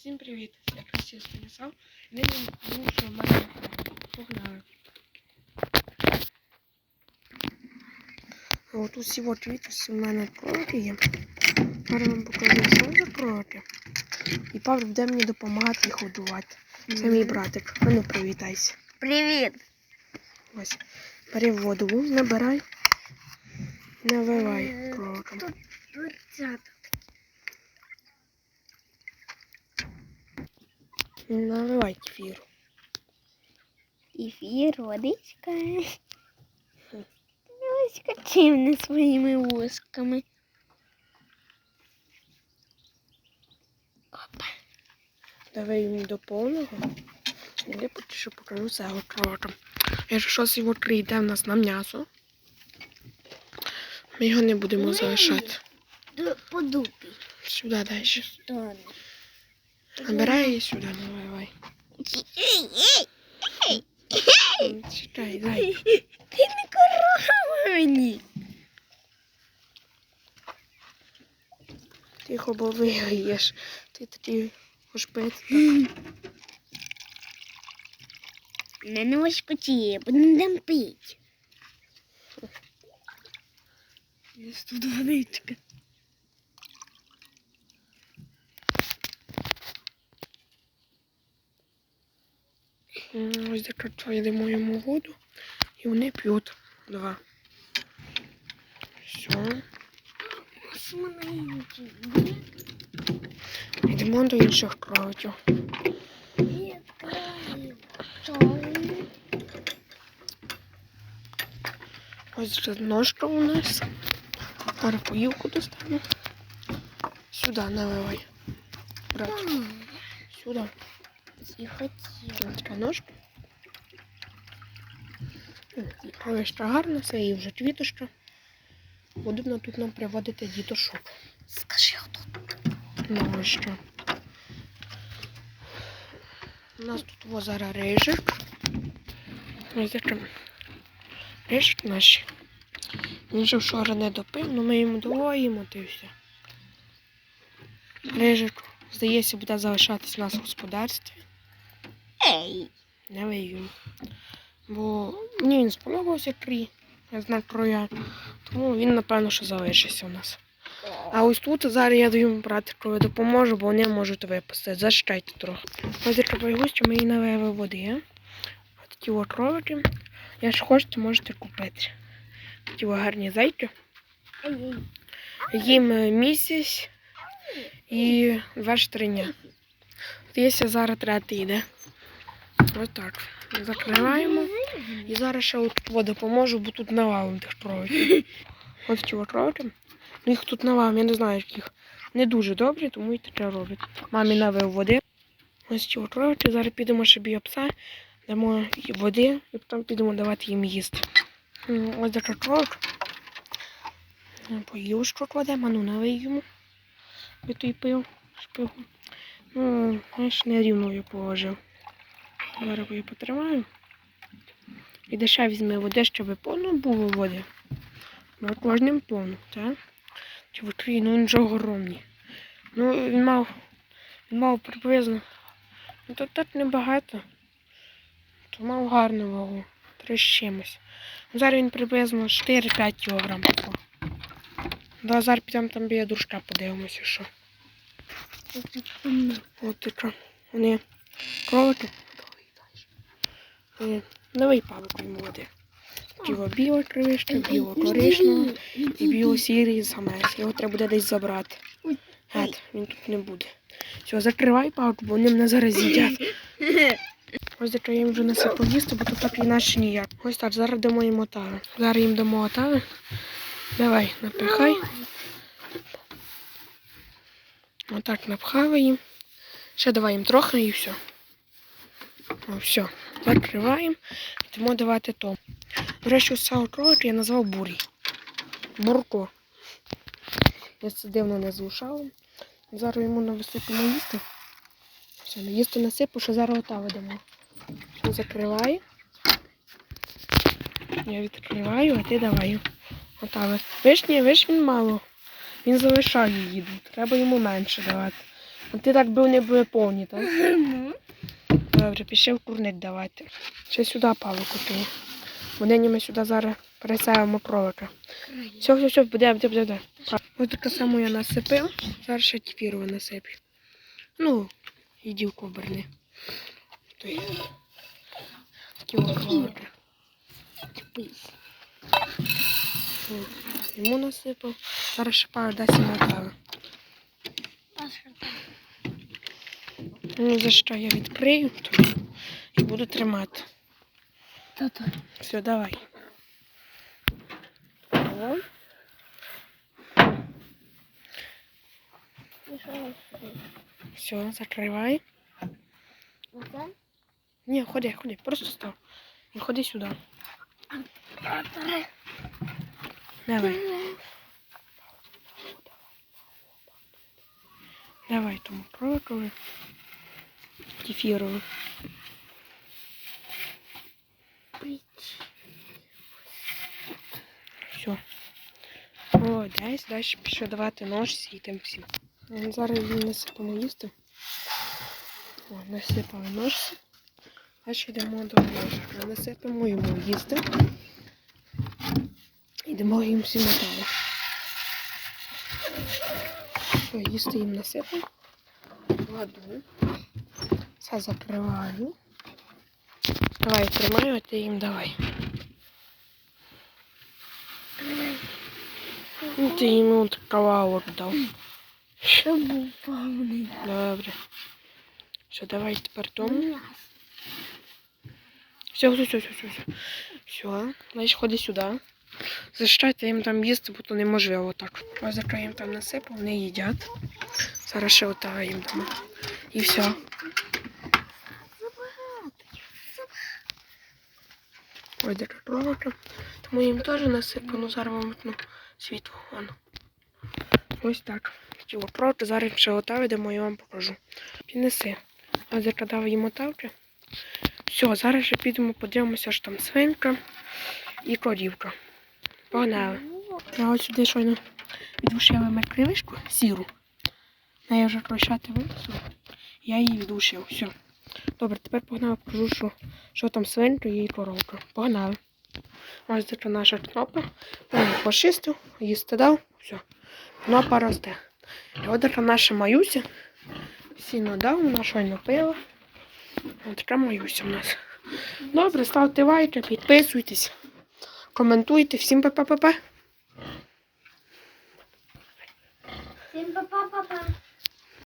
Всім привіт! Я Красія Станіслав. Нині тому, що в мене погнали. А От усі от вітуси в мене кролики є. Зараз вам покажу, що за кролики. І Павло буде мені допомагати їх годувати. Це мій братик. А ну привітайся. Привіт. Ось. Бери воду, набирай. Наливай кроликам. Тут дверцята. Наливай кефіру. Ефір, водичка. Водичка чимне своїми вузками. Опа. Давай їм до повного. Я що покажу цього кролика. Якщо щось його прийде в нас на м'ясо, ми його не будемо залишати. Д- По дупі. Сюди далі. Набирай і сюди наливай. Чекай, дай. Ти не корова мені. Тихо, бо виграєш. Ти тоді хочеш пити. Не важкотіє, бо не дам пить. Ось тут водичка. Ось така твоїмо йому воду. І вони п'ють. Два. Все. Йдемо до інших кроликів. Ось вже ножка у нас. Зараз поїлку достану. Сюди наливай. Брат, сюди. Захотів. Ось така ножка. Правишка гарна, це і вже квіточка. Будемо тут нам приводити дітошок. Скажи отут. Ну що. У нас тут во зараз рижик. Рижик наш. Він же вчора не допив, але ми йому доїмо й все. Рижик, здається, буде залишатись у нас в господарстві. Ей. Не виїм. Бо мені він сподобався крі. Я знаю кроя. Тому він, напевно, що залишиться у нас. А ось тут зараз я даю братикові допоможу, бо вони можуть випустити. Зачекайте трохи. Ось я гостю ми їй налили води. Ось такі от кролики. Якщо хочете, можете купити. Такі от гарні зайки. Їм е, місяць і два штриня. Здається, зараз третій йде. Ось так. Закриваємо. І зараз ще от допоможу, бо тут навалом тих кроликів. Ось ці от кролики. Ну, Їх тут навалом, я не знаю, яких не дуже добрі, тому і таке роблять. Мамі навив води. Ось ці от. Зараз підемо ще біля пса, дамо води і потім підемо давати їм їсти. Ось такий кролик. Поїв що кладемо, ну налий йому. І той пив. Ну, знаєш, не рівно я положив. Зараз я потримаю. І де ще візьми води, щоб повно було води. На кожним повно, так? Чи в Україні, ну він же огромний. Ну, він мав, він мав приблизно. Ну то так небагато. То мав гарну вагу. Три з чимось. Ну, зараз він приблизно 4-5 кг. Да, зараз підемо там біля дружка подивимося, що. От така. Вони кролики. Давай павику йому води. Тіло біло кривишка, біло коричневе і біло сірий самець. Його треба буде десь забрати. Гет, він тут не буде. Все, закривай павику, бо вони мене зараз з'їдять. Ось таке я їм вже насипав їсти, бо тут так інакше ніяк. Ось так, зараз дамо їм отави. Зараз їм дамо отави. Давай, напихай. Отак напхали їм. Ще давай їм трохи і все. О, все. Закриваємо. Йдемо давати то. До речі, ось кролика я назвав Бурі. Бурко. Я це дивно не злушала. Зараз йому нависипимо їсти. Все, на їсти насипу, що зараз ота ведемо. Закриваю. Я відкриваю, а ти давай. Отави. Вишні, виш він мало. Він залишає їду. Треба йому менше давати. А ти так би вони були повні, так? Добре, пішов курник давати. Ще сюди палику ти. Вони ніби сюди зараз пересаємо провика. Все, все, все, буде, буде, буде. Ось таке саме я насипив. Зараз ще кефіру насиплю. Ну, і дівку оберни. Такі. От, Йому насипав. Зараз ще пару дасть йому кави. Ну, за що я відкрию і буду тримати. Та-та. Все, давай. О, все, закривай. Оце? Ні, ходи, ходи, просто став. І ходи сюди. Давай, давай тому провикови. Кефірову. Все. О, десь далі пішов давати ножці і тим всім. Зараз їм насипаємо їсти. О, насипали ножці. Далі йдемо до ножика. Насипаємо йому їсти. Йдемо їм всі метали. Все, їсти їм насипаю. Кладу. Все закриваю. Давай, тримаю, а ти їм давай. Ну, ти йому от кавалок дав. Що був повний. Добре. Все, давай тепер тому. Все, все, все, все, все, все. Все, значить ходи сюди. Зачитайте їм там їсти, бо то неможливо так. Ось яка їм там насипав, вони їдять. Зараз ще ота їм дамо. І все. Ось така кровика. Тому їм теж насипав, ну зараз вам вмикну світло. Вон. Ось так. Такі проти, зараз ще ота йдемо, я вам покажу. Піднеси. Ось яка дав їм отавки. Все, зараз ще підемо, подивимося, що там свинка і корівка. Погнали. Я ось сюди щойно віддушили ми кривишку сіру. Нею вже крощати винесу. Я її віддушив. Все. Добре, тепер погнали, покажу, що, що там свинка і коровка. Погнали. Ось така наша кнопа. Я її почистив, їсти дав. Все. Кнопа росте. І от така наша маюся. Сіно дав, вона щойно пила. Ось така маюся в нас. Добре, ставте лайки, підписуйтесь, коментуйте. Всім па-па-па-па. Всім па-па-па-па.